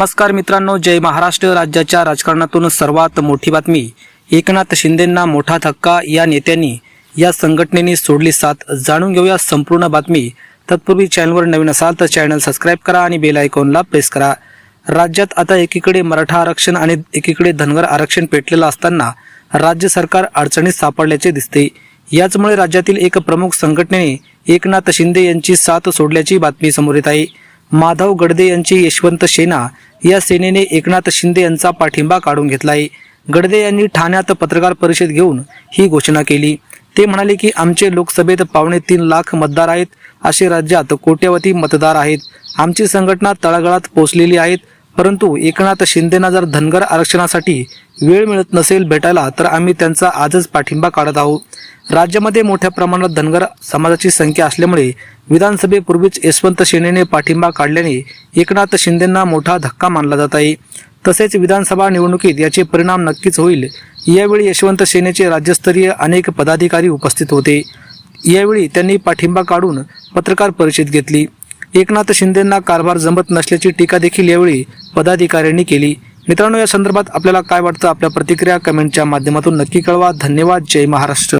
नमस्कार मित्रांनो जय महाराष्ट्र राज्याच्या राजकारणातून सर्वात मोठी बातमी. एकनाथ शिंदेंना मोठा धक्का या नेत्यांनी या संघटनेने सोडली साथ. जाणून घेऊया संपूर्ण बातमी. तत्पूर्वी चॅनलवर नवीन असाल तर चॅनल सबस्क्राईब करा आणि बेल आयकॉनला प्रेस करा. राज्यात आता एकीकडे मराठा आरक्षण आणि एकीकडे धनगर आरक्षण पेटलेलं असताना राज्य सरकार अडचणीत सापडल्याचे दिसते. याचमुळे राज्यातील एक प्रमुख संघटनेने एकनाथ शिंदे यांची साथ सोडल्याची बातमी समोर येत आहे. माधव गडदे यांची यशवंत सेना या सेनेने एकनाथ शिंदे यांचा पाठिंबा काढून घेतला आहे गडदे यांनी ठाण्यात पत्रकार परिषद घेऊन ही घोषणा केली. ते म्हणाले की आमचे लोकसभेत पावणे तीन लाख मतदार आहेत. असे राज्यात कोट्यवधी मतदार आहेत. आमची संघटना तळागाळात पोचलेली आहेत. परंतु एकनाथ शिंदेना जर धनगर आरक्षणासाठी वेळ मिळत नसेल भेटायला तर आम्ही त्यांचा आजच पाठिंबा काढत आहोत. राज्यामध्ये मोठ्या प्रमाणात धनगर समाजाची संख्या असल्यामुळे विधानसभेपूर्वीच यशवंत सेनेने पाठिंबा काढल्याने एकनाथ शिंदेंना मोठा धक्का मानला जात आहे. तसेच विधानसभा निवडणुकीत याचे परिणाम नक्कीच होईल. यावेळी यशवंत सेनेचे राज्यस्तरीय अनेक पदाधिकारी उपस्थित होते. यावेळी त्यांनी पाठिंबा काढून पत्रकार परिषद घेतली. एकनाथ शिंदेंना कारभार जमत नसल्याची टीका देखील यावेळी पदाधिकाऱ्यांनी केली. मित्रांनो या संदर्भात आपल्याला काय वाटतं? आपल्या प्रतिक्रिया कमेंटच्या माध्यमातून नक्की कळवा. धन्यवाद. जय महाराष्ट्र.